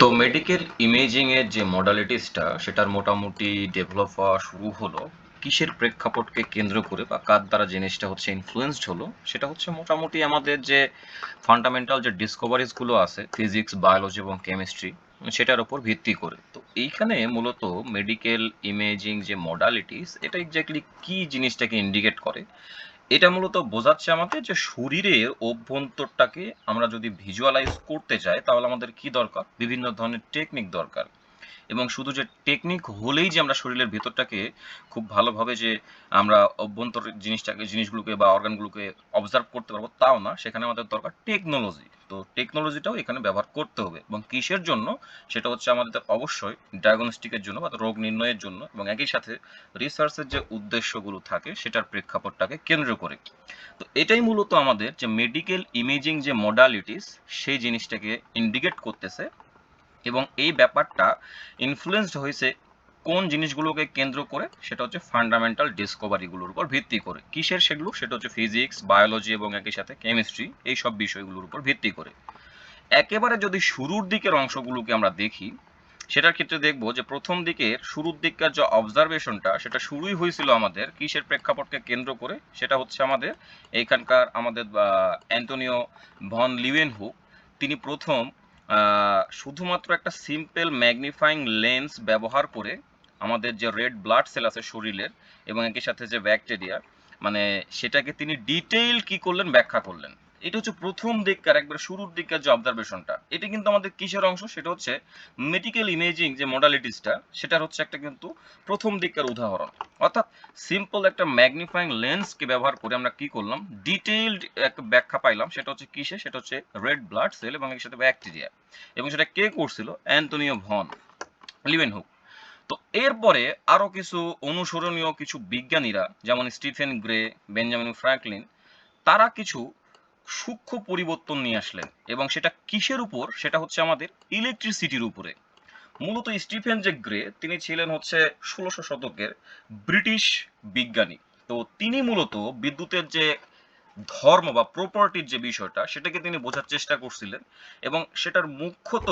তো medical imaging এর যে মডালিটিসটা সেটার মোটামুটি ডেভেলপ হওয়া শুরু হলো, কিসের প্রেক্ষাপটকে কেন্দ্র করে বা কার দ্বারা জিনিসটা হচ্ছে ইনফ্লুয়েন্সড হলো, সেটা হচ্ছে মোটামুটি আমাদের যে ফান্ডামেন্টাল যে ডিসকভারিজগুলো আছে ফিজিক্স বায়োলজি এবং কেমিস্ট্রি সেটার উপর ভিত্তি করে। তো এইখানে মূলত মেডিকেল ইমেজিং যে মডালিটিস এটা এক্স্যাক্টলি কি জিনিসটাকে ইন্ডিকেট করে এটা মূলত বোঝাচ্ছে আমাদের যে শরীরের অভ্যন্তরটাকে আমরা যদি ভিজুয়ালাইজ করতে চাই, তাহলে আমাদের কি দরকার? বিভিন্ন ধরনের টেকনিক দরকার। এবং শুধু যে টেকনিক হলেই যে আমরা শরীরের ভেতরটাকে খুব ভালোভাবে যে আমরা অভ্যন্তর জিনিসটাকে, জিনিসগুলোকে বা অর্গানগুলোকে অবজার্ভ করতে পারব তাও না, সেখানে আমাদের দরকার টেকনোলজি তো টেকনোলজিটাও এখানে ব্যবহার করতে হবে এবং কিসের জন্য? সেটা হচ্ছে আমাদের অবশ্যই ডায়াগনস্টিকের জন্য বা রোগ নির্ণয়ের জন্য এবং একই সাথে রিসার্চের যে উদ্দেশ্যগুলো থাকে সেটার প্রেক্ষাপটটাকে কেন্দ্র করে। তো এটাই মূলত আমাদের যে মেডিকেল ইমেজিং যে মডালিটিস সেই জিনিসটাকে ইন্ডিকেট করতেছে। এবং এই ব্যাপারটা ইনফ্লুয়েন্সড হয়েছে কোন জিনিসগুলোকে কেন্দ্র করে? সেটা হচ্ছে ফান্ডামেন্টাল ডিসকভারিগুলোর উপর ভিত্তি করে। কিসের সেগুলো? সেটা হচ্ছে ফিজিক্স বায়োলজি এবং একই সাথে কেমিস্ট্রি এই সব বিষয়গুলোর উপর ভিত্তি করে। একেবারে যদি শুরুর দিকের অংশগুলোকে আমরা দেখি, সেটার ক্ষেত্রে দেখব যে প্রথম দিকের শুরুর দিককার যে অবজারভেশনটা সেটা শুরুই হয়েছিল আমাদের কিসের প্রেক্ষাপটকে কেন্দ্র করে? সেটা হচ্ছে আমাদের এইখানকার আমাদের অ্যান্টোনিও ভন লিওয়েনহুক তিনি প্রথম শুধুমাত্র একটা সিম্পল ম্যাগনিফাইং লেন্স ব্যবহার করে আমাদের যে রেড ব্লাড সেল আছে শরীরের এবং একই সাথে যে ব্যাকটেরিয়া মানে সেটাকে তিনি ডিটেইল কি করলেন, ব্যাখ্যা করলেন। এটা হচ্ছে প্রথম দিককার, একবার শুরুর দিককার যে অবজারভেশনটা এটা কিন্তু আমাদের কিসের অংশ? সেটা হচ্ছে মেডিকেল ইমেজিং যে মডালিটিসটা সেটার হচ্ছে একটা কিন্তু প্রথম দিককার উদাহরণ। অর্থাৎ সিম্পল একটা ম্যাগনিফাইং লেন্সকে ব্যবহার করে আমরা কি করলাম? ডিটেইলড একটা ব্যাখ্যা পাইলাম, সেটা হচ্ছে কিসে? সেটা হচ্ছে রেড ব্লাড সেল এবং এর সাথে ব্যাকটেরিয়া এবং সেটা কে করছিল? Antonio van. লিভেন হুক। তো এরপরে আরও কিছু অনুসরণীয় কিছু বিজ্ঞানীরা, যেমন স্টিফেন গ্রে, বেঞ্জামিন ফ্র্যাঙ্কলিন, তারা কিছু সূক্ষ্ম পরিবর্তন নিয়ে আসলেন এবং সেটা কিসের উপর? সেটা হচ্ছে আমাদের ইলেকট্রিসিটির উপরে। মূলত স্টিফেন যে গ্রে, তিনি ছিলেন হচ্ছে ষোলোশো শতকের ব্রিটিশ বিজ্ঞানী। তো তিনি মূলত বিদ্যুতের যে ধর্ম বা প্রপার্টির যে বিষয়টা, সেটাকে তিনি বোঝার চেষ্টা করছিলেন এবং সেটার মুখ্যত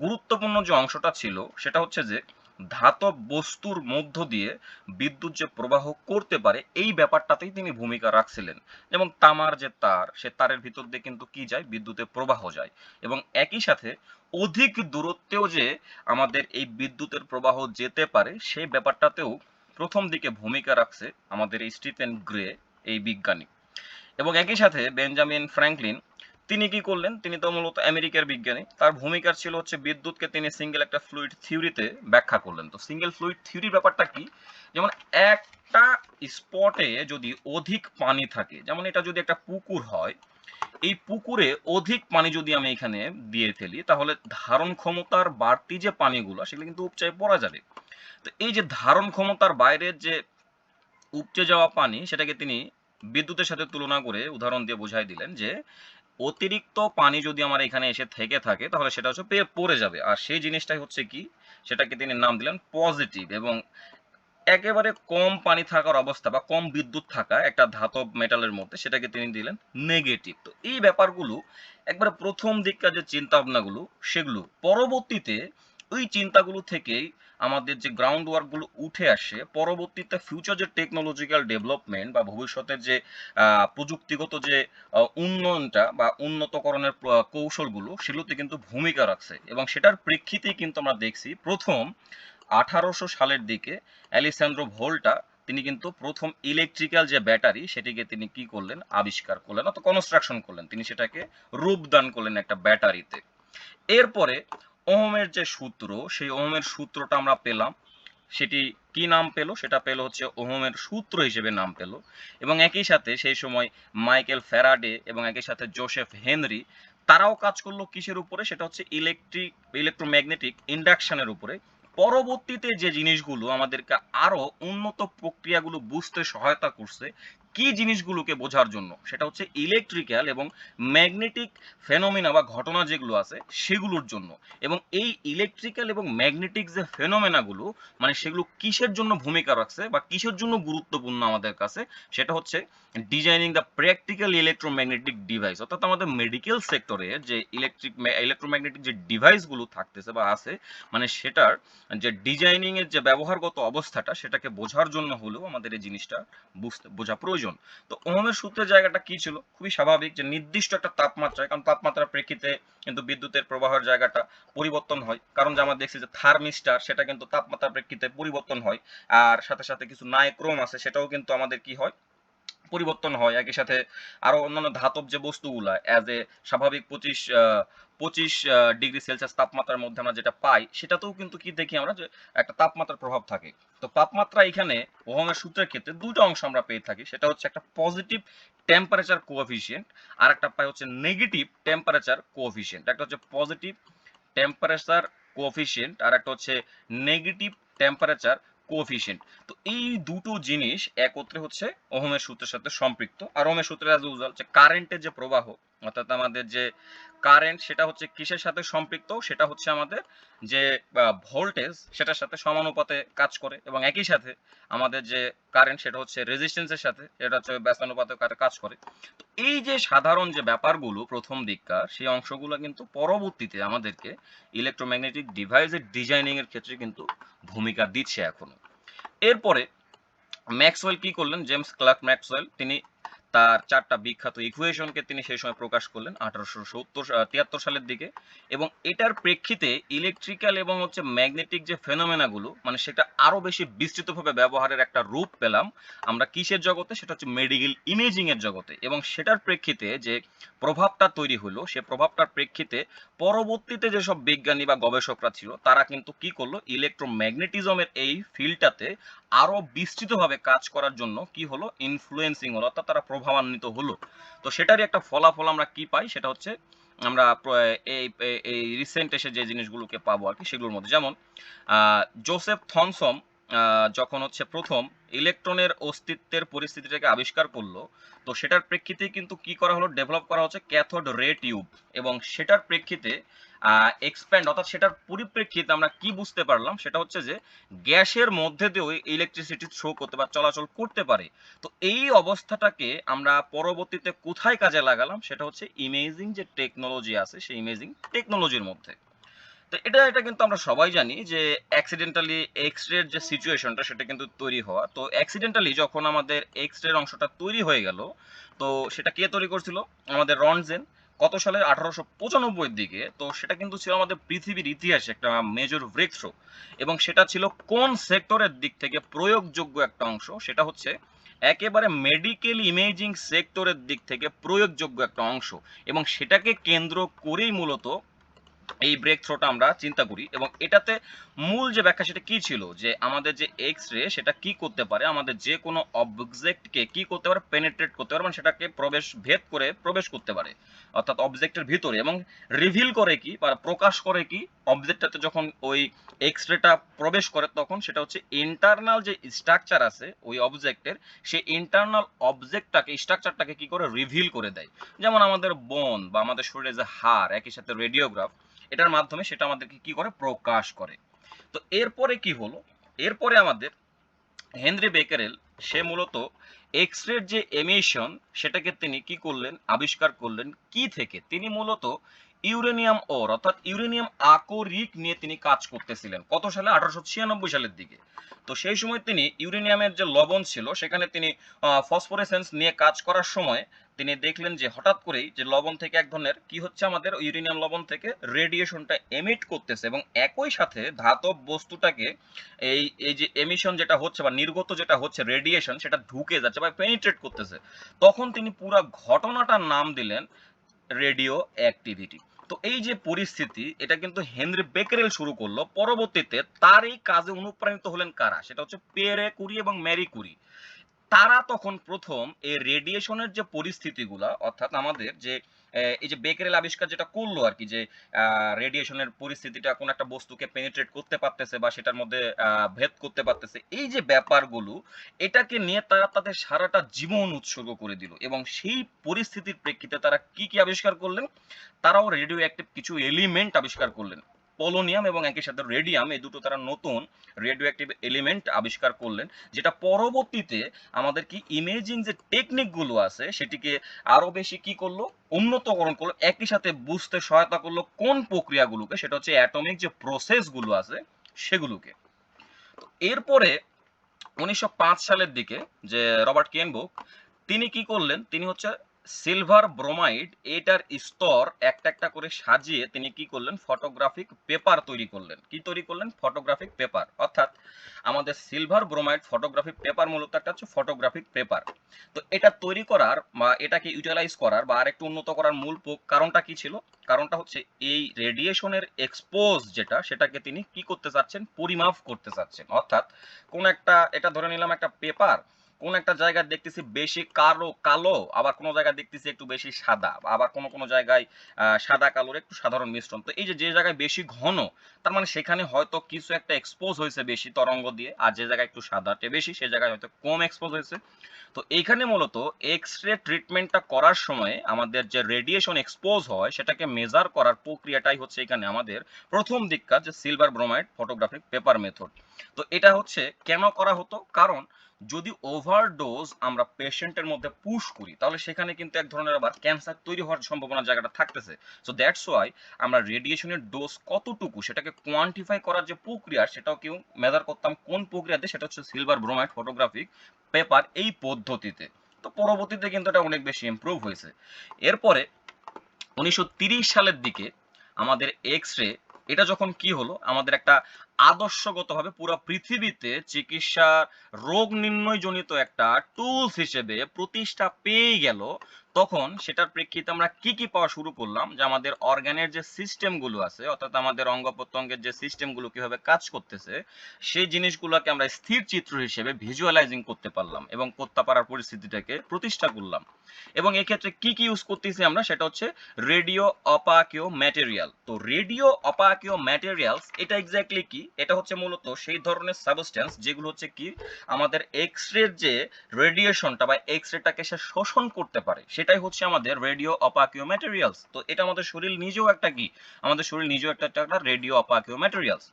গুরুত্বপূর্ণ যে অংশটা ছিল, সেটা হচ্ছে যে ধাতব বস্তুর মধ্য দিয়ে বিদ্যুৎ যে প্রবাহ করতে পারে, এই ব্যাপারটাতেই তিনি ভূমিকা রাখছিলেন। যেমন তামার যে তার, সে তারের ভিতর দিয়ে কিন্তু কি যায়? বিদ্যুতের প্রবাহ যায়। এবং একই সাথে অধিক দূরত্বেও যে আমাদের এই বিদ্যুতের প্রবাহ যেতে পারে, সেই ব্যাপারটাতেও প্রথম দিকে ভূমিকা রাখছে আমাদের এই স্টিফেন গ্রে, এই বিজ্ঞানী। এবং একই সাথে বেঞ্জামিন ফ্র্যাঙ্কলিন তিনি কি করলেন? তিনি তো মূলত আমেরিকার বিজ্ঞানী। তার ভূমিকা ছিল হচ্ছে বিদ্যুৎকে তিনি সিঙ্গেল একটা ফ্লুইড থিওরিতে ব্যাখ্যা করলেন। তো সিঙ্গেল ফ্লুইড থিওরির ব্যাপারটা কি? যেমন একটা স্পটে যদি অধিক পানি থাকে, যেমন এটা যদি একটা পুকুর হয়, এই পুকুরে অধিক পানি যদি আমি এখানে দিয়ে ফেলি, তাহলে ধারণ ক্ষমতার বাড়তি যে পানিগুলো, সেগুলো কিন্তু উপচায় পড়া যাবে। তো এই যে ধারণ ক্ষমতার বাইরের যে উপচে যাওয়া পানি, সেটাকে তিনি বিদ্যুতের সাথে তুলনা করে উদাহরণ দিয়ে বোঝাই দিলেন যে অতিরিক্ত পানি যদি আমার এখানে এসে থেকে থাকে, তাহলে সেটা হচ্ছে পেয়ে পড়ে যাবে। আর সেই জিনিসটাই হচ্ছে কি, সেটাকে তিনি নাম দিলেন পজিটিভ এবং একেবারে কম পানি থাকার অবস্থা বা কম বিদ্যুৎ থাকা একটা ধাতব মেটালের মধ্যে সেটাকে তিনি দিলেন নেগেটিভ তো এই ব্যাপারগুলো, একবারে প্রথম দিককার যে চিন্তা ভাবনাগুলো সেগুলো পরবর্তীতে ওই চিন্তাগুলো থেকেই আমাদের যে গ্রাউন্ড ওয়ার্কগুলো উঠে আসে, পরবর্তীতে ফিউচার যে টেকনোলজিক্যাল ডেভেলপমেন্ট বা ভবিষ্যতের যে প্রযুক্তিগত যে উন্নয়নটা বা উন্নতকরণের কৌশলগুলো, সেগুলোতে কিন্তু ভূমিকা রাখছে। এবং সেটার প্রেক্ষিতেই কিন্তু আমরা দেখছি প্রথম আঠারোশো সালের দিকে অ্যালিসান্দ্রো ভোল্টা, তিনি কিন্তু প্রথম ইলেকট্রিক্যাল যে ব্যাটারি, সেটিকে তিনি কি করলেন? আবিষ্কার করলেন অত কনস্ট্রাকশন করলেন। তিনি সেটাকে রূপদান করলেন একটা ব্যাটারিতে। এরপরে ওহমের যে সূত্র, সেই ওহমের সূত্রটা আমরা পেলাম। সেটি কি নাম পেল? সেটা পেল হচ্ছে ওহমের সূত্র হিসেবে নাম পেল। এবং একই সাথে সেই সময় মাইকেল ফ্যারাডে এবং একই সাথে জোসেফ হেনরি, তারাও কাজ করল কিসের উপরে? সেটা হচ্ছে ইলেকট্রিক ইলেকট্রোম্যাগনেটিক ইন্ডাকশনের উপরে। পরবর্তীতে যে জিনিসগুলো আমাদেরকে আরও উন্নত প্রক্রিয়াগুলো বুঝতে সহায়তা করছে কি জিনিসগুলোকে বোঝার জন্য? সেটা হচ্ছে ইলেকট্রিক্যাল এবং ম্যাগনেটিক ফেনোমেনা বা ঘটনা যেগুলো আছে, সেগুলোর জন্য। এবং এই ইলেকট্রিক্যাল এবং ম্যাগনেটিক যে ফেনোমেনাগুলো মানে সেগুলো কিসের জন্য ভূমিকা রাখছে বা কিসের জন্য গুরুত্বপূর্ণ আমাদের কাছে, সেটা হচ্ছে designing the practical electromagnetic device অর্থাৎ আমাদের মেডিকেল সেক্টরে যে ইলেকট্রিক ইলেকট্রোম্যাগনেটিক যে ডিভাইসগুলো থাকতেছে বা আছে মানে সেটার যে ডিজাইনিং এর যে ব্যবহারগত অবস্থাটা, সেটাকে বোঝার জন্য হলেও আমাদের এই জিনিসটা বুঝতে, বোঝা প্রয়োজন। তো ওহমের সূত্রের জায়গাটা কি ছিল? খুবই স্বাভাবিক যে নির্দিষ্ট একটা তাপমাত্রা কারণ তাপমাত্রার প্রেক্ষিতে কিন্তু বিদ্যুতের প্রবাহের জায়গাটা পরিবর্তন হয়। কারণ যে আমরা দেখছি যে থার্মিস্টার, সেটা কিন্তু তাপমাত্রার প্রেক্ষিতে পরিবর্তন হয়। আর সাথে সাথে কিছু নাইক্রোম আছে, সেটাও কিন্তু আমাদের কি হয়? পরিবর্তন হয়। একই সাথে আরও অন্যান্য ধাতব যে বস্তুগুলা অ্যাজ এ স্বাভাবিক পঁচিশ পঁচিশ ডিগ্রি সেলসিয়াস তাপমাত্রার মধ্যে আমরা যেটা পাই, সেটাতেও কিন্তু কি দেখি আমরা যে একটা তাপমাত্রার প্রভাব থাকে। তো তাপমাত্রা এখানে ওহমের সূত্রের ক্ষেত্রে দুটো অংশ আমরা পেয়ে থাকি, সেটা হচ্ছে একটা পজিটিভ টেম্পারেচার কোএফিসিয়েন্ট আর একটা পাই হচ্ছে নেগেটিভ টেম্পারেচার কোএফিসিয়েন্ট একটা হচ্ছে পজিটিভ টেম্পারেচার কোএফিসিয়েন্ট আর একটা হচ্ছে নেগেটিভ টেম্পারেচার কোএফিসিয়েন্ট তো এই দুটো জিনিস একত্রে হচ্ছে ওহমের সূত্রের সাথে সম্পৃক্ত। আর ওহমের সূত্রের অ্যাজ যে কারেন্টের যে প্রবাহ অর্থাৎ আমাদের যে কারেন্ট সেটা হচ্ছে কিসের সাথে সম্পৃক্ত? সেটা হচ্ছে আমাদের যে ভোল্টেজ সেটার সাথে সমানুপাতে কাজ করে এবং একই সাথে আমাদের যে কারেন্ট সেটা হচ্ছে রেজিস্ট্যান্সের সাথে এটা হচ্ছে ব্যস্তানুপাতে কাজ করে। তো এই যে সাধারণ যে ব্যাপারগুলো প্রথম দিককার, সেই অংশগুলো কিন্তু পরবর্তীতে আমাদেরকে ইলেকট্রোম্যাগনেটিক ডিভাইসের ডিজাইনিং এর ক্ষেত্রে কিন্তু ভূমিকা দিচ্ছে এখনও। এরপরে ম্যাক্সওয়েল কি করলেন? জেমস ক্লার্ক ম্যাক্সওয়েল, তিনি তার চারটা বিখ্যাত ইকুয়েশনকে তিনি সেই সময় প্রকাশ করলেন আঠারোশো সত্তর তিয়াত্তর সালের দিকে। এবং এটার প্রেক্ষিতে ইলেকট্রিক্যাল এবং হচ্ছে ম্যাগনেটিক যে ফেনোমেনাগুলো মানে সেটা আরও বেশি বিস্তৃতভাবে ব্যবহারের একটা রূপ পেলাম আমরা কিসের জগতে? সেটা হচ্ছে মেডিকেল ইমেজিং এর জগতে। এবং সেটার প্রেক্ষিতে যে প্রভাবটা তৈরি হলো, সে প্রভাবটার প্রেক্ষিতে পরবর্তীতে যেসব বিজ্ঞানী বা গবেষকরা ছিল, তারা কিন্তু কি করল? ইলেকট্রোম্যাগনেটিজমের এই ফিল্ডটাতে আরও বিস্তৃতভাবে কাজ করার জন্য কি হলো? ইনফ্লুয়েন্সিং হলো, অর্থাৎ তারা প্রভাবান্বিত হলো। তো সেটারই একটা ফলাফল আমরা কি পাই? সেটা হচ্ছে আমরা এই এই রিসেন্ট এসে যে জিনিসগুলোকে পাবো আর কি, সেগুলোর মধ্যে। যেমন জোসেফ থনসম যখন হচ্ছে প্রথম ইলেকট্রনের অস্তিত্বের পরিস্থিতিটাকে আবিষ্কার করল, তো সেটার প্রেক্ষিতে কিন্তু কি করা হলো? ডেভেলপ করা হচ্ছে ক্যাথোড রে টিউব এবং সেটার প্রেক্ষিতে এক্সপ্যান্ড অর্থাৎ সেটার পরিপ্রেক্ষিতে আমরা কি বুঝতে পারলাম, সেটা হচ্ছে যে গ্যাসের মধ্যে দিয়েও ইলেকট্রিসিটি থ্রো করতে বা চলাচল করতে পারে। তো এই অবস্থাটাকে আমরা পরবর্তীতে কোথায় কাজে লাগালাম, সেটা হচ্ছে ইমেজিং যে টেকনোলজি আছে, সেই ইমেজিং টেকনোলজির মধ্যে। তো এটা এটা কিন্তু আমরা সবাই জানি যে অ্যাক্সিডেন্টালি এক্স রের যে সিচুয়েশনটা সেটা কিন্তু তৈরি হওয়া। তো অ্যাক্সিডেন্টালি যখন আমাদের এক্স রের অংশটা তৈরি হয়ে গেল, তো সেটা কে তৈরি করছিল? আমাদের রনজেন। কত সালে আঠারোশো পঁচানব্বইয়ের দিকে, তো সেটা কিন্তু ছিল আমাদের পৃথিবীর ইতিহাসে একটা মেজর ব্রেক থ্রো এবং সেটা ছিল কোন সেক্টরের দিক থেকে প্রয়োগযোগ্য একটা অংশ? সেটা হচ্ছে একেবারে মেডিকেল ইমেজিং সেক্টরের দিক থেকে প্রয়োগযোগ্য একটা অংশ এবং সেটাকে কেন্দ্র করেই মূলত এই ব্রেক থ্রোটা আমরা চিন্তা করি এবং এটাতে মূল যে ব্যাখ্যা সেটা কি ছিল? যে আমাদের যে এক্স রে সেটা কি করতে পারে? আমাদের যে কোনো অবজেক্টকে কি করতে পারে? পেনেট্রেট করতে পারে? মানে সেটাকে প্রবেশ ভেদ করে প্রবেশ করতে পারে। অর্থাৎ অবজেক্টের ভিতরে এবং রিভিল করে কি বা প্রকাশ করে কি? অবজেক্টটাতে যখন ওই এক্স রেটা প্রবেশ করে তখন সেটা হচ্ছে ইন্টারনাল যে স্ট্রাকচার আছে ওই অবজেক্টের সেই ইন্টারনাল অবজেক্টটাকে স্ট্রাকচারটাকে কি করে রিভিল করে দেয়? যেমন আমাদের বোন বা আমাদের শরীরে যে হাড়, একই সাথে রেডিওগ্রাফ এটার মাধ্যমে সেটা আমাদেরকে কি করে? প্রকাশ করে। তো এরপরে কি হলো? এরপরে আমাদের হেনরি বেকারেল, সে মূলত এক্স রের যে এমিশন সেটাকে তিনি কি করলেন? আবিষ্কার করলেন কি থেকে? তিনি মূলত ইউরেনিয়াম ওর, অর্থাৎ ইউরেনিয়াম আকরিক নিয়ে তিনি কাজ করতেছিলেন। কত সালে? আঠারোশো ছিয়ানব্বই সালের দিকে। তো সেই সময় তিনি ইউরেনিয়ামের যে লবণ ছিল, সেখানে তিনি ফসফোরেসেন্স নিয়ে কাজ করার সময় তিনি দেখলেন যে হঠাৎ করেই যে লবণ থেকে এক ধরনের কি হচ্ছে আমাদের, ইউরেনিয়াম লবণ থেকে রেডিয়েশনটা এমিট করতেছে এবং একই সাথে ধাতব বস্তুটাকে এই এই যে এমিশন যেটা হচ্ছে বা নির্গত যেটা হচ্ছে রেডিয়েশন সেটা ঢুকে যাচ্ছে বা পেনিট্রেট করতেছে। তখন তিনি পুরো ঘটনাটার নাম দিলেন রেডিও অ্যাক্টিভিটি। তো এই যে পরিস্থিতি, এটা কিন্তু হেনরি বেকারেল শুরু করল। পরবর্তীতে তার এই কাজে অনুপ্রাণিত হলেন কারা? সেটা হচ্ছে পেরে কুরি এবং ম্যারি কুরি। তারা তখন প্রথম এই রেডিয়েশনের যে পরিস্থিতিগুলা, অর্থাৎ আমাদের যে এই যে বেকারেল আবিষ্কার যেটা করল আর কি, যে রেডিয়েশনের পরিস্থিতিটা কোন একটা বস্তুকে পেনিট্রেট করতে পারতেছে বা সেটার মধ্যে ভেদ করতে পারতেছে, এই যে ব্যাপারগুলো, এটাকে নিয়ে তারা তাদের সারাটা জীবন উৎসর্গ করে দিল এবং সেই পরিস্থিতির প্রেক্ষিতে তারা কি কি আবিষ্কার করলেন? তারাও রেডিও অ্যাক্টিভ কিছু এলিমেন্ট আবিষ্কার করলেন। পলোনিয়াম এবং একই সাথে রেডিয়াম, এই দুটো তারা নতুন রেডিও অ্যাক্টিভ এলিমেন্ট আবিষ্কার করলেন, যেটা পরবর্তীতে আমাদের কি ইমেজিং যে টেকনিকগুলো আছে, সেটিকে আরও বেশি কি করল? উন্নতকরণ করল, একই সাথে বুঝতে সহায়তা করল কোন প্রক্রিয়াগুলোকে, সেটা হচ্ছে অ্যাটমিক যে প্রসেসগুলো আছে, সেগুলোকে। তো এরপরে উনিশশো পাঁচ সালের দিকে যে রবার্ট কেনবুক, তিনি কি করলেন? তিনি হচ্ছে সিলভার ব্রোমাইড এটার স্তর একটা একটা করে সাজিয়ে তিনি কি করলেন? ফটোগ্রাফিক পেপার তৈরি করলেন। কি তৈরি করলেন? ফটোগ্রাফিক পেপার অর্থাৎ আমাদের সিলভার ব্রোমাইড ফটোগ্রাফিক পেপার মূলত একটা হচ্ছে ফটোগ্রাফিক পেপার তো এটা তৈরি করার বা এটাকে ইউটিলাইজ করার বা আরেকটু উন্নত করার মূল কারণটা কি ছিল? কারণটা হচ্ছে এই রেডিয়েশনের এক্সপোজ যেটা, সেটাকে তিনি কি করতে চাচ্ছেন? পরিমাপ করতে চাচ্ছেন। অর্থাৎ কোন একটা, এটা ধরে নিলাম একটা পেপার কোন একটা জায়গায় দেখতেছি বেশি কালো কালো, আবার কোনো জায়গায় দেখতেছি একটু বেশি সাদা, আবার কোনো কোনো জায়গায় সাদা কালোর একটু সাধারণ মিশ্রণ। তো এই যে যে জায়গায় বেশি ঘন, তার মানে সেখানে হয়তো কিছু একটা এক্সপোজ হয়েছে বেশি তরঙ্গ দিয়ে, আর যে জায়গায় একটু সাদাটে বেশি, সে জায়গায় হয়তো কম এক্সপোজ হয়েছে। তো এইখানে মূলত এক্স রে ট্রিটমেন্টটা করার সময় আমাদের যে রেডিয়েশন এক্সপোজ হয়, সেটাকে মেজার করার প্রক্রিয়াটাই হচ্ছে এখানে আমাদের প্রথম দিককার যে silver bromide photographic paper method তো এটা হচ্ছে কেন করা হতো? কারণ যদি ওভারডোজ আমরা পেশেন্টের মধ্যে পুশ করি, তাহলে সেখানে কিন্তু এক ধরনের আবার ক্যান্সার তৈরি হওয়ার সম্ভাবনা জায়গাটা থাকতেছে। সো দ্যাটস ওয়াই আমরা রেডিয়েশনের ডোজ কতটুকু, সেটাকে কোয়ান্টিফাই করার যে প্রক্রিয়া, সেটাও কেউ মেজার করতাম কোন প্রক্রিয়াতে, সেটা হচ্ছে সিলভার ব্রোমাইড ফটোগ্রাফিক পেপার এই পদ্ধতিতে। তো পরবর্তীতে কিন্তু এটা অনেক বেশি ইমপ্রুভ হয়েছে। এরপরে উনিশশো সালের দিকে আমাদের এক্স রে এটা যখন কি হলো? আমাদের একটা আদর্শগতভাবে পুরো পৃথিবীতে চিকিৎসার রোগ নির্ণয় জনিত একটা টুলস হিসেবে প্রতিষ্ঠা পেয়ে গেল তখন সেটার প্রেক্ষিতে আমরা কি কি পাওয়া শুরু করলাম? যে আমাদের অর্গানের যে সিস্টেমগুলো আছে, অর্থাৎ আমাদের অঙ্গ প্রত্যঙ্গের যে সিস্টেমগুলো কীভাবে কাজ করতেছে, সেই জিনিসগুলোকে আমরা স্থির চিত্র হিসেবে ভিজুয়ালাইজিং করতে পারলাম এবং করতে পারার পরিস্থিতিটাকে প্রতিষ্ঠা করলাম। এবং এক্ষেত্রে কি কি ইউজ করতেছি আমরা? সেটা হচ্ছে রেডিও অপাকিও ম্যাটেরিয়াল। তো রেডিও অপাকিও ম্যাটেরিয়ালস এটা এক্স্যাক্টলি কি? এটা হচ্ছে মূলত সেই ধরনের সাবস্টেন্স যেগুলো হচ্ছে কি? আমাদের এক্স রের যে রেডিয়েশনটা বা এক্স রেটাকে সে শোষণ করতে পারে। সেটাই হচ্ছে আমাদের রেডিও অপাকিও ম্যাটেরিয়ালস তো এটা আমাদের শরীর নিজেও একটা কি? আমাদের শরীর নিজেও একটা একটা রেডিও অপাকিও ম্যাটেরিয়ালস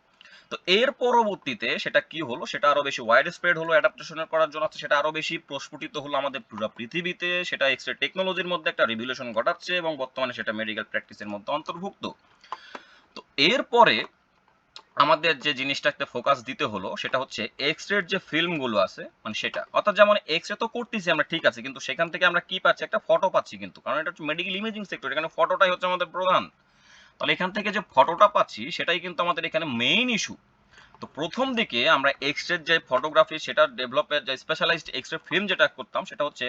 তো এর পরবর্তীতে সেটা কি হলো? সেটা আরও বেশি ওয়াইড স্প্রেড হলো অ্যাডাপ্টেশন করার জন্য। সেটা আরও বেশি প্রস্ফুটিত হলো আমাদের পুরো পৃথিবীতে। সেটা এক্স রে টেকনোলজির মধ্যে একটা রিভলিউশন ঘটাচ্ছে এবং বর্তমানে সেটা মেডিকেল প্র্যাকটিসের মধ্যে অন্তর্ভুক্ত। তো এরপরে আমাদের যে জিনিসটাতে ফোকাস দিতে হলো, সেটা হচ্ছে এক্স রের যে ফিল্মগুলো আছে মানে সেটা। অর্থাৎ যেমন এক্স রে তো করতেছি আমরা, ঠিক আছে, কিন্তু সেখান থেকে আমরা কি পাচ্ছি? একটা ফটো পাচ্ছি কিন্তু, কারণ এটা হচ্ছে মেডিকেল ইমেজিং সেক্টর এখানে ফটোটাই হচ্ছে আমাদের প্রধান। তাহলে এখান থেকে যে ফটোটা পাচ্ছি, সেটাই কিন্তু আমাদের এখানে মেইন ইস্যু তো প্রথম দিকে আমরা এক্স রে যে ফটোগ্রাফি সেটা ডেভেলপের যে স্পেশালাইজড এক্স রে ফিল্ম যেটা করতাম, সেটা হচ্ছে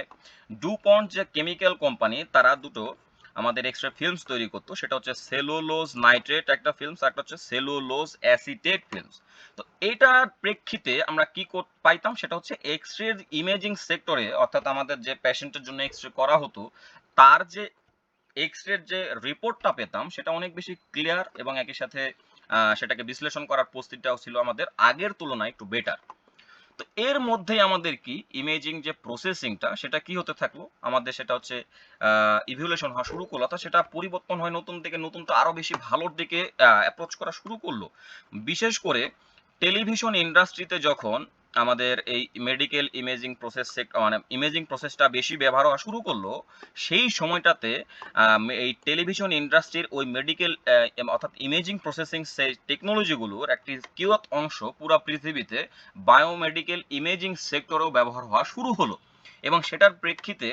ডুপন্ট যে কেমিক্যাল কোম্পানি তারা দুটো আমাদের এক্স রে ফিল্মস তৈরি করতো, সেটা হচ্ছে সেলুলোজ নাইট্রেট একটা ফিল্মস একটা হচ্ছে সেলুলোজ অ্যাসিটেট ফিল্মস তো এটার প্রেক্ষিতে আমরা কি পাইতাম? সেটা হচ্ছে এক্স রে ইমেজিং সেক্টরে অর্থাৎ আমাদের যে পেশেন্টের জন্য এক্স রে করা হতো, তার যে এক্স রের যে রিপোর্টটা পেতাম, সেটা অনেক বেশি ক্লিয়ার এবং একই সাথে সেটাকে বিশ্লেষণ করার প্রস্তুতিটাও ছিল আমাদের আগের তুলনায় একটু বেটার তো এর মধ্যেই আমাদের কি? ইমেজিং যে প্রসেসিংটা সেটা কি হতে থাকল? আমাদের সেটা হচ্ছে ইভিউলেশন হওয়া শুরু করল, অর্থাৎ সেটা পরিবর্তন হয় নতুন থেকে নতুন তো আরও বেশি ভালোর দিকে অ্যাপ্রোচ করা শুরু করল। বিশেষ করে টেলিভিশন ইন্ডাস্ট্রিতে যখন আমাদের এই মেডিকেল ইমেজিং প্রসেস মানে ইমেজিং প্রসেসটা বেশি ব্যবহার হওয়া শুরু করল, সেই সময়টাতে এই টেলিভিশন ইন্ডাস্ট্রির ওই মেডিকেল অর্থাৎ ইমেজিং প্রসেসিং সেই টেকনোলজিগুলোর একটি কিয়ত অংশ পুরো পৃথিবীতে বায়োমেডিকেল ইমেজিং সেক্টরেও ব্যবহার হওয়া শুরু হলো। এবং সেটার প্রেক্ষিতে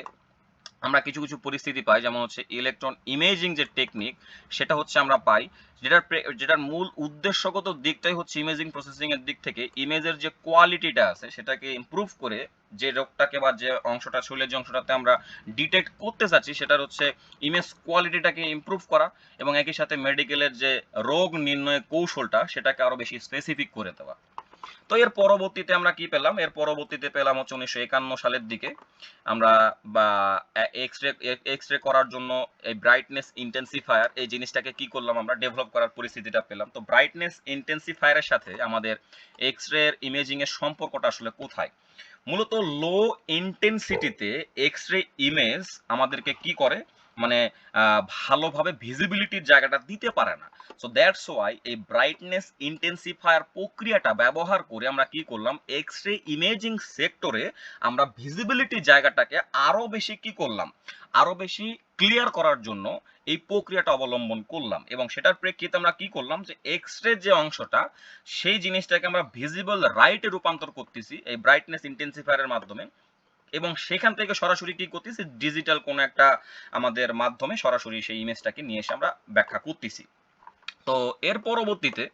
আমরা কিছু কিছু পরিস্থিতি পাই, যেমন হচ্ছে ইলেকট্রন ইমেজিং যে টেকনিক সেটা হচ্ছে আমরা পাই, যেটার যেটার মূল উদ্দেশ্যগত দিকটাই হচ্ছে ইমেজিং প্রসেসিং এর দিক থেকে ইমেজের যে কোয়ালিটিটা আছে, সেটাকে ইমপ্রুভ করে যে রোগটাকে বা যে অংশটা শরীরের যে অংশটাতে আমরা ডিটেক্ট করতে চাচ্ছি, সেটার হচ্ছে ইমেজ কোয়ালিটিটাকে ইমপ্রুভ করা এবং একই সাথে মেডিকেলের যে রোগ নির্ণয় কৌশলটা, সেটাকে আরও বেশি স্পেসিফিক করে দেওয়া। তো এর পরবর্তীতে আমরা কি পেলাম? এর পরবর্তীতে পেলাম হচ্ছে উনিশশো একান্ন সালের দিকে। আমরা বা এক্স রে এক্স রে করার জন্য এই ব্রাইটনেস ইন্টেন্সিফায়ার এই জিনিসটাকে কি করলাম আমরা? ডেভেলপ করার পরিস্থিতিটা পেলাম। তো ব্রাইটনেস ইন্টেন্সিফায়ারের সাথে আমাদের এক্স রে ইমেজিং এর সম্পর্কটা আসলে কোথায়? মূলত লো ইন্টেন্সিটিতে এক্স রে ইমেজ আমাদেরকে কি করে? মানে ভালোভাবে ভিজিবিলিটির জায়গাটা দিতে পারে না। সো দ্যাটস ওয়াই এই ব্রাইটনেস ইন্টেন্সিফায়ার প্রক্রিয়াটা ব্যবহার করে আমরা কি করলাম? এক্স রে ইমেজিং সেক্টরে আমরা ভিজিবিলিটি জায়গাটাকে আরও বেশি কি করলাম? আরও বেশি ক্লিয়ার করার জন্য এই প্রক্রিয়াটা অবলম্বন করলাম। এবং সেটার প্রেক্ষিতে আমরা কি করলাম? যে এক্স রে যে অংশটা, সেই জিনিসটাকে আমরা ভিজিবল রাইটে রূপান্তর করতেছি এই ব্রাইটনেস ইন্টেন্সিফায়ারের মাধ্যমে। এবং সেখান থেকে সরাসরি কি করতেছি? ডিজিটাল কোনো একটা আমাদের মাধ্যমে সরাসরি সেই ইমেজটাকে নিয়ে এসে আমরা ব্যাখ্যা করতেছি। তো এর পরবর্তীতে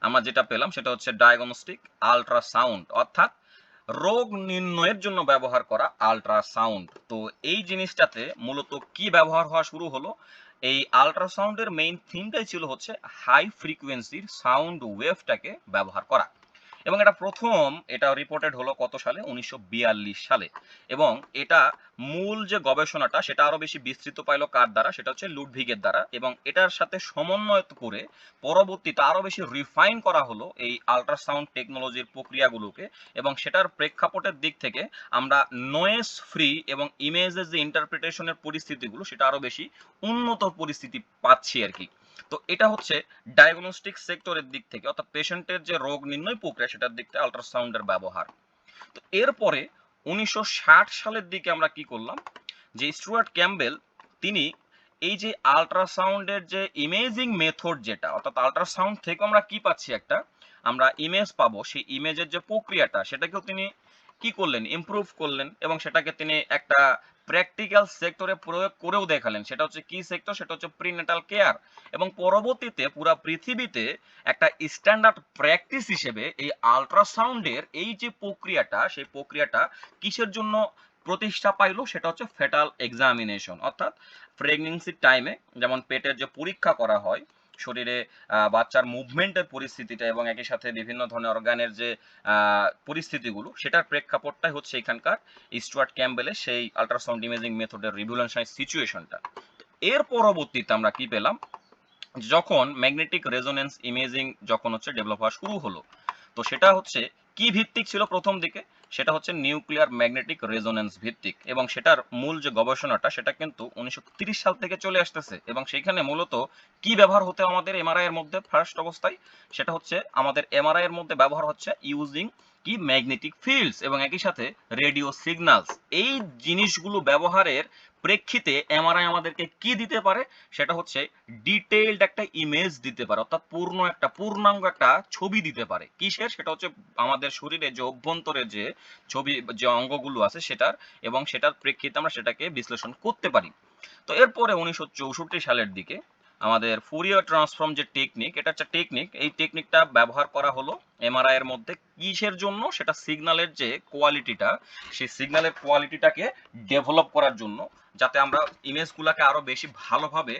আমরা যেটা পেলাম সেটা হচ্ছে ডায়াগনস্টিক আল্ট্রাসাউন্ড অর্থাৎ রোগ নির্ণয়ের জন্য ব্যবহার করা আল্ট্রাসাউন্ড তো এই জিনিসটাতে মূলত কি ব্যবহার হওয়া শুরু হলো? এই আল্ট্রাসাউন্ডের মেইন থিমটাই ছিল হচ্ছে হাই ফ্রিকোয়েন্সির সাউন্ড ওয়েভটাকে ব্যবহার করা। এবং এটা প্রথম, এটা রিপোর্টেড হলো কত সালে? উনিশশো বিয়াল্লিশ সালে। এবং এটা মূল যে গবেষণাটা, সেটা আরও বেশি বিস্তৃত পাইলো কার দ্বারা? সেটা হচ্ছে লুডভিগের দ্বারা। এবং এটার সাথে সমন্বয় করে পরবর্তীতে আরও বেশি রিফাইন করা হলো এই আল্ট্রাসাউন্ড টেকনোলজির প্রক্রিয়াগুলোকে। এবং সেটার প্রেক্ষাপটের দিক থেকে আমরা নয়েস ফ্রি এবং ইমেজের যে ইন্টারপ্রিটেশনের পরিস্থিতিগুলো, সেটা আরও বেশি উন্নত পরিস্থিতি পাচ্ছি আর কি। তো এটা হচ্ছে ডায়াগনস্টিক সেক্টরের দিক থেকে, অর্থাৎ পেশেন্টের যে রোগ নির্ণয় প্রক্রিয়া সেটার দিক থেকে আল্ট্রাসাউন্ডের ব্যবহার। তো এরপরে উনিশশো ষাট সালের দিকে আমরা কি করলাম? যে স্টুয়ার্ট ক্যাম্বেল তিনি এই যে আল্ট্রাসাউন্ডের যে ইমেজিং মেথড যেটা, অর্থাৎ আল্ট্রাসাউন্ড থেকে আমরা কি পাচ্ছি একটা? আমরা ইমেজ পাবো, সেই ইমেজের যে প্রক্রিয়াটা, সেটাকেও তিনি কি করলেন? ইমপ্রুভ করলেন এবং সেটাকে তিনি একটা প্র্যাকটিক্যাল সেক্টরে প্রয়োগ করেও দেখালেন। সেটা হচ্ছে কি সেক্টর সেটা হচ্ছে প্রিনেটাল কেয়ার এবং পরবর্তীতে পুরো পৃথিবীতে একটা স্ট্যান্ডার্ড প্র্যাকটিস হিসেবে এই আল্ট্রাসাউন্ডের এই যে প্রক্রিয়াটা, সেই প্রক্রিয়াটা কিসের জন্য প্রতিষ্ঠা পাইলো? সেটা হচ্ছে ফেটাল এক্সামিনেশন অর্থাৎ প্রেগনেন্সির টাইমে যেমন পেটের যে পরীক্ষা করা হয় শরীরে বাচ্চার মুভমেন্টের পরিস্থিতিটা এবং একই সাথে বিভিন্ন ধরনের অর্গানের যে পরিস্থিতিগুলো, সেটার প্রেক্ষাপটটাই হচ্ছে এখানকার স্টুয়ার্ট ক্যাম্বেলের সেই আল্ট্রাসাউন্ড ইমেজিং মেথডের রিভলিউশনারি সিচুয়েশনটা এর পরবর্তীতে আমরা কি পেলাম? যখন ম্যাগনেটিক রেজোনেন্স ইমেজিং যখন হচ্ছে ডেভেলপ হওয়া শুরু হলো, তো সেটা হচ্ছে কি ভিত্তিক ছিল প্রথম দিকে? সেটা হচ্ছে নিউক্লিয়ার ম্যাগনেটিক রেজোনেন্স ভিত্তিক। এবং সেটার মূল যে গবেষণাটা, সেটা কিন্তু উনিশশো সাল থেকে চলে আসতেছে। এবং সেখানে মূলত কি ব্যবহার হতে আমাদের এমআরআই এর মধ্যে ফার্স্ট অবস্থায়? সেটা হচ্ছে আমাদের এমআরআই এর মধ্যে ব্যবহার হচ্ছে ইউজিং কি ম্যাগনেটিক ফিল্ডস এবং একই সাথে রেডিও সিগন্যালস এই জিনিসগুলো ব্যবহারের প্রেক্ষিতে এমআরআই আমাদেরকে কি দিতে পারে? সেটা হচ্ছে ডিটেইলড একটা ইমেজ দিতে পারে, অর্থাৎ পূর্ণ একটা, পূর্ণাঙ্গ একটা ছবি দিতে পারে। কিসের? সেটা হচ্ছে আমাদের শরীরে যে অভ্যন্তরে যে ছবি, যে অঙ্গগুলো আছে সেটার, এবং সেটার প্রেক্ষিতে আমরা সেটাকে বিশ্লেষণ করতে পারি। তো এরপরে উনিশশো চৌষট্টি সালের দিকে আমাদের ফুরিয়ার ট্রান্সফর্ম যে টেকনিক এটা হচ্ছে টেকনিক এই টেকনিকটা ব্যবহার করা হলো এমআরআই এর মধ্যে কিসের জন্য? সেটা সিগন্যালের যে কোয়ালিটিটা সেই সিগন্যালের কোয়ালিটিটাকে ডেভেলপ করার জন্য, যাতে আমরা ইমেজগুলোকে আরও বেশি ভালোভাবে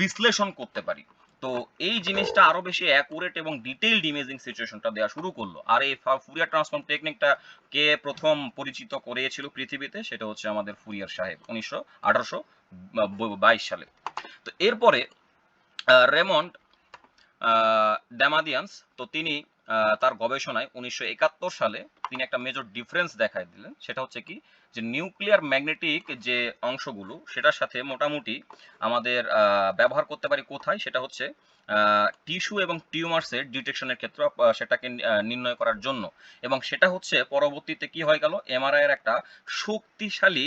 বিশ্লেষণ করতে পারি। তো এই জিনিসটা আরও বেশি অ্যাকুরেট এবং ডিটেইলড ইমেজিং সিচুয়েশনটা দেওয়া শুরু করল। আর এই ফুরিয়ার ট্রান্সফর্ম টেকনিকটা কে প্রথম পরিচিত করিয়েছিল পৃথিবীতে, সেটা হচ্ছে আমাদের ফুরিয়ার সাহেব, উনিশশো আঠারোশো বাইশ সালে। তো এরপরে রেমন্ড ড্যামাদিয়ান্স, তো তিনি তার গবেষণায় উনিশশো একাত্তর সালে তিনি একটা মেজর ডিফারেন্স দেখাই দিলেন। সেটা হচ্ছে কি যে নিউক্লিয়ার ম্যাগনেটিক যে অংশগুলো, সেটার সাথে মোটামুটি আমাদের ব্যবহার করতে পারি কোথায়, সেটা হচ্ছে টিস্যু এবং টিউমার্সের ডিটেকশনের ক্ষেত্রে সেটাকে নির্ণয় করার জন্য। এবং সেটা হচ্ছে পরবর্তীতে কি হয়ে গেল? এমআরআই এর একটা শক্তিশালী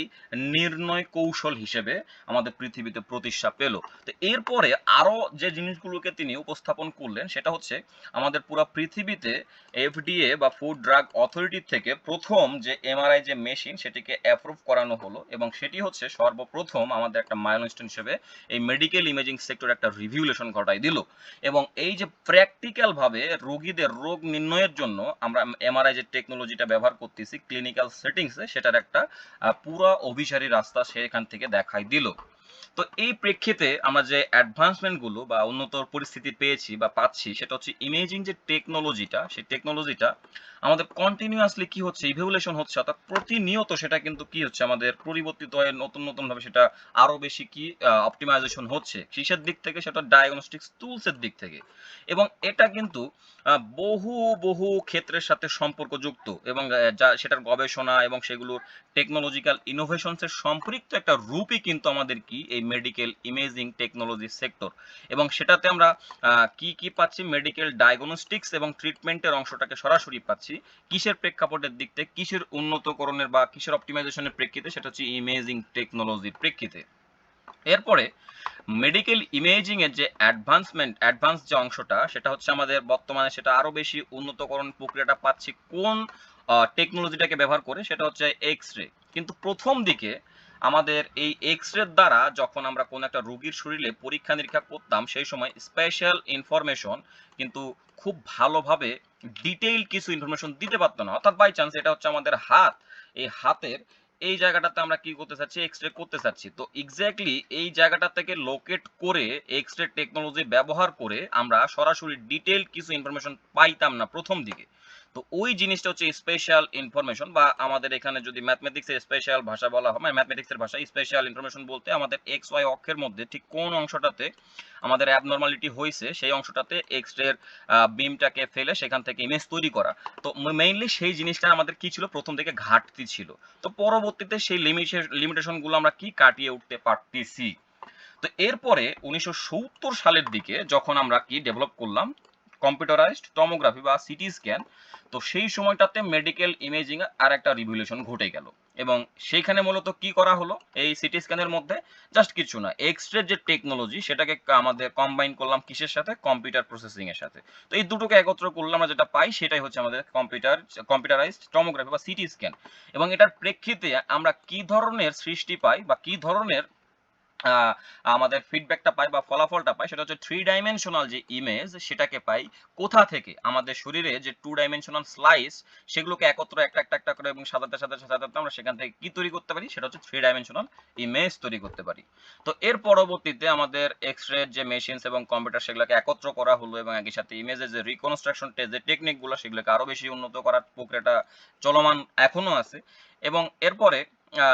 নির্ণয় কৌশল হিসেবে আমাদের পৃথিবীতে প্রতিষ্ঠা পেল। তো এরপরে আরও যে জিনিসগুলোকে তিনি উপস্থাপন করলেন, সেটা হচ্ছে আমাদের পুরো পৃথিবীতে এফডিএ বা ফুড ড্রাগ অথরিটির থেকে প্রথম যে এমআরআই যে মেশিন, সেটিকে অ্যাপ্রুভ করানো হলো এবং সেটি হচ্ছে সর্বপ্রথম আমাদের একটা মাইলস্টোন হিসেবে এই মেডিকেল ইমেজিং সেক্টর একটা রিভিউলেশন ঘটাই দিল। এবং এই যে প্র্যাকটিক্যাল ভাবে রোগীদের রোগ নির্ণয়ের জন্য আমরা এমআরআই যে টেকনোলজিটা ব্যবহার করতেছি ক্লিনিক্যাল সেটিংসে সেটার একটা পুরো অভিসারী রাস্তা সেখান থেকে দেখাই দিল। তো এই প্রেক্ষিতে আমরা যে অ্যাডভান্সমেন্টগুলো বা উন্নত পরিস্থিতি পেয়েছি বা পাচ্ছি, সেটা হচ্ছে ইমেজিং যে টেকনোলজিটা সেই টেকনোলজিটা আমাদের কন্টিনিউয়াসলি কি হচ্ছে ইভলিউশন হচ্ছে, অর্থাৎ প্রতিনিয়ত সেটা কিন্তু কি হচ্ছে, আমাদের পরিবর্তিত হয়ে নতুন নতুন ভাবে সেটা আরও বেশি কি অপটিমাইজেশন হচ্ছে। কিসের দিক থেকে সেটা ডায়াগনস্টিক্স টুলস এর দিক থেকে। এবং এটা কিন্তু বহু বহু ক্ষেত্রের সাথে সম্পর্কযুক্ত এবং যা সেটার গবেষণা এবং সেগুলোর টেকনোলজিক্যাল ইনোভেশনস এর সম্পৃক্ত একটা রূপই কিন্তু আমাদের কি এই মেডিকেল ইমেজিং টেকনোলজি সেক্টর এবং সেটাতে আমরা কি কি পাচ্ছি? মেডিকেল ডায়াগনস্টিক্স এবং ট্রিটমেন্টের অংশটাকে সরাসরি পাচ্ছি। কিসের প্রেক্ষাপটের দিক থেকে, কিসের উন্নতকরণের বা কিসের অপটিমাইজেশনের প্রেক্ষিতে, সেটা হচ্ছে ইমেজিং টেকনোলজির প্রেক্ষিতে। এরপরে মেডিকেল ইমেজিং এর যে অ্যাডভান্সমেন্ট অ্যাডভান্স যে অংশটা, সেটা হচ্ছে আমাদের বর্তমানে সেটা আরও বেশি উন্নতকরণ প্রক্রিয়াটা পাচ্ছি কোন টেকনোলজিটাকে ব্যবহার করে, সেটা হচ্ছে এক্স রে কিন্তু প্রথম দিকে আমাদের এই এক্স রে দ্বারা যখন আমরা কোন একটা রোগীর শরীরে পরীক্ষা নিরীক্ষা করতাম, সেই সময় স্পেশাল ইনফরমেশন কিন্তু খুব ভালোভাবে ডিটেইল কিছু ইনফরমেশন দিতে পারতো না। অর্থাৎ বাই চান্স এটা হচ্ছে আমাদের হাত। এই হাতের এই জায়গাটাতে আমরা কি করতে চাচ্ছি? এক্স রে করতে চাচ্ছি। তো এক্স্যাক্টলি এই জায়গাটা থেকে লোকেট করে এক্স রে টেকনোলজি ব্যবহার করে আমরা সরাসরি ডিটেইল কিছু ইনফরমেশন পাইতাম না প্রথম দিকে। তো ওই জিনিসটা হচ্ছে স্পেশাল ইনফরমেশন বা আমাদের এখানে যদি ম্যাথমেটিক্সের স্পেশাল ভাষা বলা হয় ম্যাথমেটিক্সের ভাষা স্পেশাল ইনফরমেশন বলতে আমাদের এক্স ওয়াই অক্ষের মধ্যে ঠিক কোন অংশটাতে আমাদের অ্যাবনর্মালিটি হয়েছে, সেই অংশটাতে এক্স রের বিমটাকে ফেলে সেখান থেকে ইমেজ তৈরি করা। তো মেইনলি সেই জিনিসটা আমাদের কি ছিল? প্রথম থেকে ঘাটতি ছিল। তো পরবর্তীতে সেই লিমিটেশনগুলো আমরা কি কাটিয়ে উঠতে পারতেছি? তো এরপরে উনিশশো সত্তর সালের দিকে যখন আমরা কি ডেভেলপ করলাম কম্পিউটারাইজড টমোগ্রাফি বা সিটি স্ক্যান তো সেই সময়টাতে মেডিকেল ইমেজিং আর একটা রিভলিউশন ঘটে গেল। এবং সেইখানে মূলত কি করা হলো? এই সিটি স্ক্যানের মধ্যে জাস্ট কিছু না এক্স রে যে টেকনোলজি সেটাকে আমাদের কম্বাইন করলাম কিসের সাথে? কম্পিউটার প্রসেসিং এর সাথে। তো এই দুটোকে একত্র করলে আমরা যেটা পাই, সেটাই হচ্ছে আমাদের কম্পিউটার কম্পিউটারাইজড টমোগ্রাফি বা সিটি স্ক্যান এবং এটার প্রেক্ষিতে আমরা কি ধরনের সৃষ্টি পাই বা কি ধরনের আমাদের ফিডব্যাকটা পাই বা ফলাফলটা পাই সেটা হচ্ছে থ্রি ডাইমেনশনাল যে ইমেজ সেটাকে পাই কোথা থেকে? আমাদের শরীরে যে টু ডাইমেনশনাল স্লাইস সেগুলোকে একত্র একটা একটা একটা করে এবং সাজাতে সাজাতে সাজাতে আমরা সেখান থেকে কি তৈরি করতে পারি? সেটা হচ্ছে থ্রি ডাইমেনশনাল ইমেজ তৈরি করতে পারি। তো এর পরবর্তীতে আমাদের এক্স রে যে মেশিনস এবং কম্পিউটার সেগুলোকে একত্র করা হলো এবং একই সাথে ইমেজের যে রিকনস্ট্রাকশন টেস্ট যে টেকনিকগুলো সেগুলোকে আরও বেশি উন্নত করার প্রক্রিয়াটা চলমান এখনও আছে। এবং এরপরে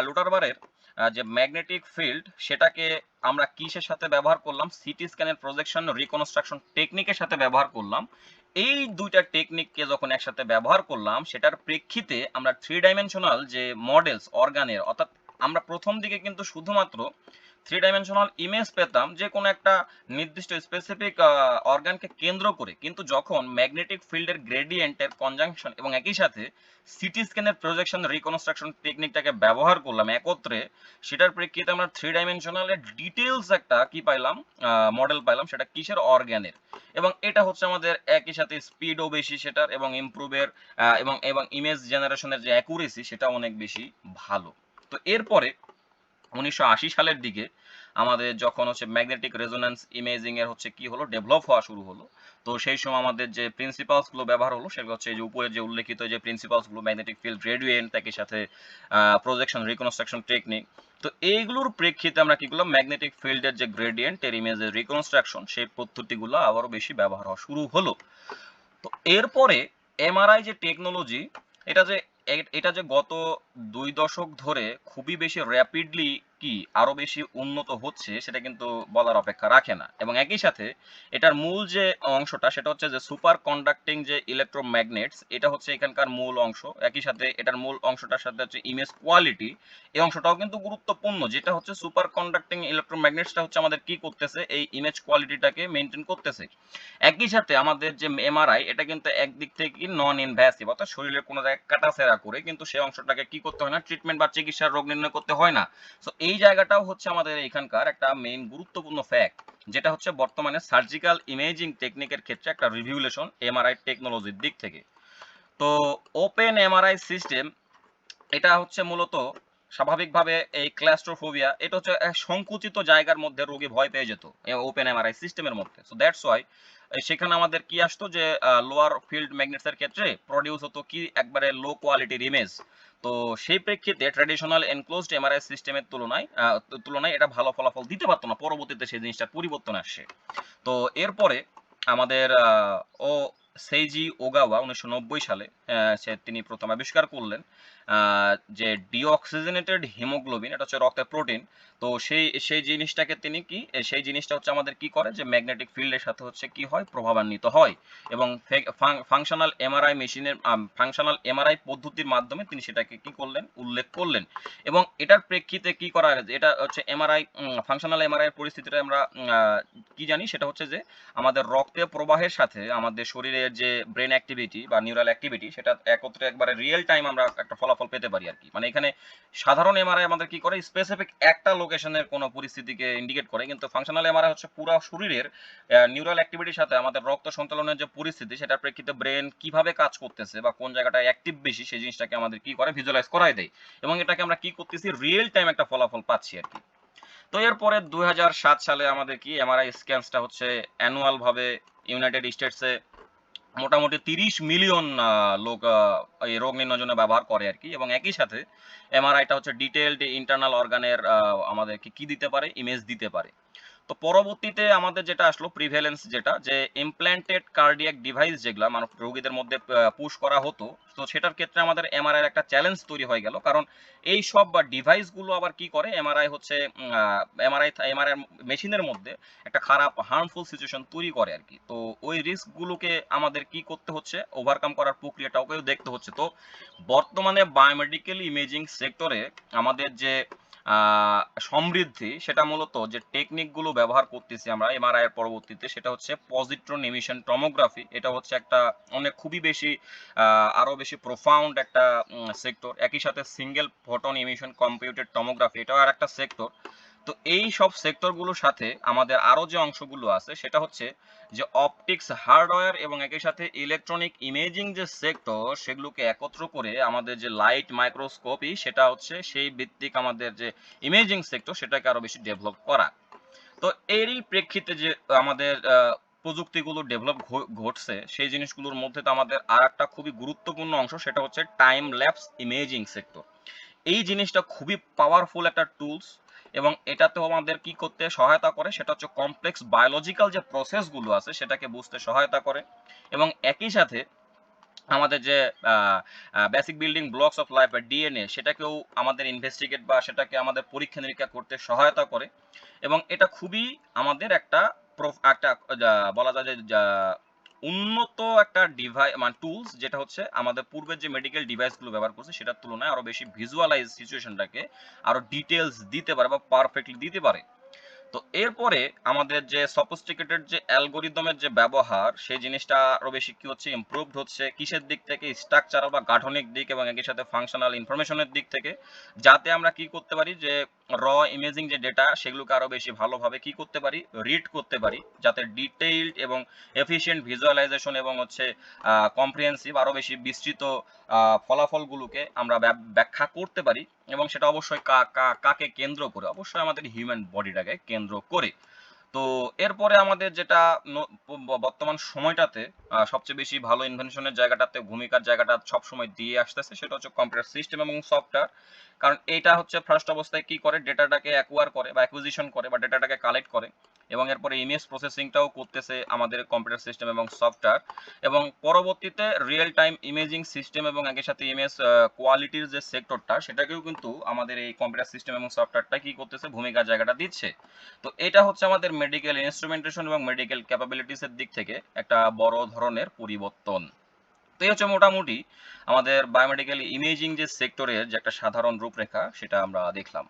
লুটারবারের যে ম্যাগনেটিক ফিল্ড সেটাকে আমরা কিসের সাথে ব্যবহার করলাম? সিটি স্ক্যানের প্রজেকশন রিকনস্ট্রাকশন টেকনিকের সাথে ব্যবহার করলাম। এই দুইটা টেকনিককে যখন একসাথে ব্যবহার করলাম, সেটার প্রেক্ষিতে আমরা থ্রি ডাইমেনশনাল যে মডেলস অর্গানের অর্থাৎ আমরা প্রথম দিকে কিন্তু শুধুমাত্র থ্রি ডাইমেনশনাল ইমেজ পেতাম যে কোনো একটা নির্দিষ্ট স্পেসিফিক অর্গানকে কেন্দ্র করে। কিন্তু যখন ম্যাগনেটিক ফিল্ডের গ্রেডিয়েন্টের কনজাংশন এবং একই সাথে সিটি স্ক্যানের প্রজেকশন রিকনস্ট্রাকশন টেকনিকটাকে ব্যবহার করলাম একত্রে, সেটার প্রেক্ষিতে আমরা থ্রি ডাইমেনশনালের ডিটেলস একটা কি পাইলাম মডেল পাইলাম, সেটা কিসের অর্গানের এবং এটা হচ্ছে আমাদের একই সাথে স্পিডও বেশি সেটার এবং ইমপ্রুভের এবং এবং ইমেজ জেনারেশনের যে অ্যাকুরেসি সেটা অনেক বেশি ভালো। তো এরপরে উনিশশো আশি সালের দিকে আমাদের যখন হচ্ছে ম্যাগনেটিক রেজোন্যান্স ইমেজিং এর হচ্ছে কি হলো ডেভেলপ হওয়া শুরু হলো। তো সেই সময় আমাদের যে প্রিন্সিপালসগুলো ব্যবহার হলো, সেগুলো হচ্ছে যে উপরে যে উল্লেখিত যে প্রিন্সিপালসগুলো ম্যাগনেটিক ফিল্ড গ্রেডিয়েন্ট একই সাথে প্রজেকশন রিকনস্ট্রাকশন টেকনিক তো এইগুলোর প্রেক্ষিতে আমরা কি করলাম ম্যাগনেটিক ফিল্ডের যে গ্রেডিয়েন্ট এর ইমেজের রিকনস্ট্রাকশন সেই পদ্ধতিগুলো আবারও বেশি ব্যবহার হওয়া শুরু হলো। তো এরপরে এমআরআই যে টেকনোলজি এটা যে এটা যে গত দুই দশক ধরে খুবই বেশি র্যাপিডলি কি আরও বেশি উন্নত হচ্ছে সেটা কিন্তু বলার অপেক্ষা রাখে না। এবং একই সাথে এটার মূল যে অংশটা সেটা হচ্ছে যে সুপার কন্ডাক্টিং যে ইলেকট্রোম্যাগনেটস, এটা হচ্ছে এখানকার মূল অংশ। একই সাথে এটার মূল অংশটার সাথে হচ্ছে ইমেজ কোয়ালিটি, এই অংশটাও কিন্তু গুরুত্বপূর্ণ। যেটা হচ্ছে সুপার কন্ডাক্টিং ইলেকট্রোম্যাগনেটসটা হচ্ছে আমাদের কি করতেছে, এই ইমেজ কোয়ালিটিটাকে মেনটেন করতেছে। একই সাথে আমাদের যে এমআরআই, এটা কিন্তু একদিক থেকে নন ইনভ্যাসিভ অর্থাৎ শরীরের কোনো জায়গায় কাটাছেড়া করে, কিন্তু সেই অংশটাকে কি করতে হয় না ট্রিটমেন্ট বা চিকিৎসার রোগ নির্ণয় করতে হয় না। সো এই জায়গাটাও হচ্ছে আমাদের এখানকার একটা মেইন গুরুত্বপূর্ণ ফ্যাক্ট যেটা হচ্ছে বর্তমানে সার্জিক্যাল ইমেজিং টেকনিকের ক্ষেত্রে একটা রিভিউলেশন এমআরআই টেকনোলজির দিক থেকে। তো ওপেন এমআরআই সিস্টেম এটা হচ্ছে মূলত স্বাভাবিকভাবে এই ক্লাস্ট্রোফোবিয়া এটা হচ্ছে সংকুচিত জায়গার মধ্যে রোগী ভয় পেয়ে যেত ওপেন এমআরআই সিস্টেমের মধ্যে। সো দ্যাটস ওয়াই সেখানে আমাদের কি আসতো যে লোয়ার ফিল্ড ম্যাগনেটস এর ক্ষেত্রে প্রডিউস হতো কি একবারে লো কোয়ালিটির ইমেজ তো সেই প্রেক্ষিতে ট্র্যাডিশনাল এনক্লোজড এমআরআই সিস্টেমের তুলনায় তুলনায় এটা ভালো ফলাফল দিতে পারতো না। পরবর্তীতে সেই জিনিসটা পরিবর্তন আসে। তো এরপরে আমাদের ও সেইজি ওগাওয়া উনিশশো নব্বই সালে তিনি প্রথম আবিষ্কার করলেন। যে ডিঅক্সিজেনেটেড হিমোগ্লোবিন এটা হচ্ছে রক্তের প্রোটিন তো সেই সেই জিনিসটাকে তিনি কি সেই জিনিসটা হচ্ছে আমাদের কি করে, যে ম্যাগনেটিক ফিল্ডের সাথে হচ্ছে কি হয়, প্রভাবান্বিত হয়। এবং ফাংশনাল এমআরআই মেশিনের ফাংশনাল এমআরআই পদ্ধতির মাধ্যমে তিনি সেটাকে কি করলেন, উল্লেখ করলেন। এবং এটার প্রেক্ষিতে কি করা, এটা হচ্ছে এমআরআই ফাংশনাল এমআরআই পরিস্থিতিটা আমরা কি জানি, সেটা হচ্ছে যে আমাদের রক্তে প্রবাহের সাথে আমাদের শরীরের যে ব্রেন অ্যাক্টিভিটি বা নিউরাল অ্যাক্টিভিটি সেটা একত্রে একবারে রিয়েল টাইম আমরা একটা ফলাফল পেতে পারি আর কি। মানে এখানে সাধারণ এমআরআই আমাদের কি করে? স্পেসিফিক একটা লোকেশনের কোনো পরিস্থিতিকে ইন্ডিকেট করে, কিন্তু ফাংশনাল এমআরআই হচ্ছে পুরো শরীরের নিউরাল অ্যাক্টিভিটির সাথে আমাদের রক্ত সঞ্চালনের যে পরিস্থিতি, সেটার প্রেক্ষিতে ব্রেন কীভাবে কাজ করতেছে বা কোন জায়গাটা অ্যাক্টিভ বেশি, সেই জিনিসটাকে আমাদের কি করে? ভিজুয়ালাইজ করাই দেয়। এবং এটাকে আমরা কি করতেছি? রিয়েল টাইম একটা ফলাফল পাচ্ছি আর কি। তো এরপরে দুই হাজার সাত সালে আমাদের কি এমআরআই স্ক্যানসটা হচ্ছে অ্যানুয়াল ভাবে ইউনাইটেড স্টেটসে মোটামুটি তিরিশ মিলিয়ন লোক এই রোগ নির্ণয়ের জন্য ব্যবহার করে আর কি। এবং একই সাথে এমআরআইটা হচ্ছে ডিটেলড ইন্টারনাল অর্গানের আমাদেরকে কি দিতে পারে? ইমেজ দিতে পারে। তো পরবর্তীতে আমাদের যেটা আসলো প্রিভেলেন্স যেটা, যে ইমপ্ল্যান্টেড কার্ডিয়াক ডিভাইস যেগুলো মানুষ রোগীদের মধ্যে পুশ করা হতো, তো সেটার ক্ষেত্রে আমাদের এমআরআই একটা চ্যালেঞ্জ তৈরি হয়ে গেল। কারণ এই সব, বা ডিভাইসগুলো আবার কি করে? এমআরআই হচ্ছে এমআরআই এমআরআই মেশিনের মধ্যে একটা খারাপ হার্মফুল সিচুয়েশন তৈরি করে আর কি। তো ওই রিস্কগুলোকে আমাদের কি করতে হচ্ছে? ওভারকাম করার প্রক্রিয়াটাকেও দেখতে হচ্ছে। তো বর্তমানে বায়োমেডিক্যাল ইমেজিং সেক্টরে আমাদের যে সমৃদ্ধি, সেটা মূলত যে টেকনিকগুলো ব্যবহার করতেছি আমরা এমআরআই এর পরবর্তীতে, সেটা হচ্ছে পজিট্রন এমিশন টমোগ্রাফি এটা হচ্ছে একটা অনেক খুবই বেশি আরও আরও বেশি প্রোফাউন্ড একটা সেক্টর একই সাথে single photon emission computed tomography এটাও আর একটা সেক্টর তো এই সব সেক্টরগুলোর সাথে আমাদের আরও যে অংশগুলো আছে, সেটা হচ্ছে যে অপটিক্স হার্ডওয়্যার এবং একই সাথে ইলেকট্রনিক ইমেজিং যে সেক্টর, সেগুলোকে একত্র করে আমাদের যে লাইট মাইক্রোস্কোপই সেটা হচ্ছে সেই ভিত্তিক আমাদের যে ইমেজিং সেক্টর, সেটাকে আরও বেশি ডেভেলপ করা। তো এরই প্রেক্ষিতে যে আমাদের প্রযুক্তিগুলো ডেভেলপ ঘটছে, সেই জিনিসগুলোর মধ্যে তো আমাদের আর একটা খুবই গুরুত্বপূর্ণ অংশ, সেটা হচ্ছে টাইম ল্যাপস ইমেজিং সেক্টর। এই জিনিসটা খুবই পাওয়ারফুল একটা টুলস এবং এটাতেও আমাদের কি করতে সহায়তা করে, সেটা হচ্ছে কমপ্লেক্স বায়োলজিক্যাল যে প্রসেসগুলো আছে, সেটাকে বুঝতে সহায়তা করে। এবং একই সাথে আমাদের যে basic building blocks of life বা ডিএনএ সেটাকেও আমাদের ইনভেস্টিগেট বা সেটাকে আমাদের পরীক্ষা নিরীক্ষা করতে সহায়তা করে। এবং এটা খুবই আমাদের একটা একটা বলা যায় যা- উন্নত একটা ডিভাইস মানে টুলস যেটা হচ্ছে আমাদের পূর্বের যে মেডিকেল ডিভাইসগুলো ব্যবহার করছে, সেটার তুলনায় আরও বেশি ভিজুয়ালাইজ সিচুয়েশনটাকে আরও ডিটেলস দিতে পারে বা পারফেক্টলি দিতে পারে। তো এরপরে আমাদের যে সফিস্টিকেটেড যে অ্যালগোরিদমের যে ব্যবহার, সেই জিনিসটা আরও বেশি কি হচ্ছে ইমপ্রুভড হচ্ছে, কিসের দিক থেকে স্ট্রাকচারাল বা গাঠনিক দিক এবং একই সাথে ফাংশনাল ইনফরমেশনের দিক থেকে, যাতে আমরা কি করতে পারি যে র ইমেজিং যে ডেটা সেগুলোকে আরও বেশি ভালোভাবে কি করতে পারি? রিড করতে পারি, যাতে ডিটেইলড এবং এফিশিয়েন্ট ভিজুয়ালাইজেশন এবং হচ্ছে কম্প্রিহেন্সিভ আরও বেশি বিস্তৃত ফলাফলগুলোকে আমরা ব্যাখ্যা করতে পারি এবং সেটা অবশ্যই কাকে কেন্দ্র করে? অবশ্যই আমাদের হিউম্যান বডিটাকে কেন্দ্র করে। তো এরপরে আমাদের যেটা বর্তমান সময়টাতে সবচেয়ে বেশি ভালো ইনভেনশনের জায়গাটাতে, ভূমিকার জায়গাটা সবসময় দিয়ে আসতেছে, সেটা হচ্ছে কম্পিউটার সিস্টেম এবং সফটওয়্যার কারণ এটা হচ্ছে ফার্স্ট অবস্থায় কি করে? ডেটাটাকে অ্যাকোয়ার করে বা অ্যাকুইজিশন করে বা ডেটাটাকে কালেক্ট করে এবং এরপরে ইমেজ প্রসেসিংটাও করতেছে আমাদের কম্পিউটার সিস্টেম এবং সফটওয়্যার এবং পরবর্তীতে রিয়েল টাইম ইমেজিং সিস্টেম এবং একই সাথে ইমেজ কোয়ালিটির যে সেক্টরটা সেটাকেও কিন্তু আমাদের এই কম্পিউটার সিস্টেম এবং সফটওয়্যারটা কি করতেছে? ভূমিকার জায়গাটা দিচ্ছে। তো এটা হচ্ছে আমাদের মেডিকেল ইনস্ট্রুমেন্টেশন এবং মেডিকেল ক্যাপাবিলিটিসের দিক থেকে একটা বড় ধরনের পরিবর্তন। তো এই হচ্ছে মোটামুটি আমাদের বায়োমেডিক্যাল ইমেজিং যে সেক্টরের যে একটা সাধারণ রূপরেখা, সেটা আমরা দেখলাম।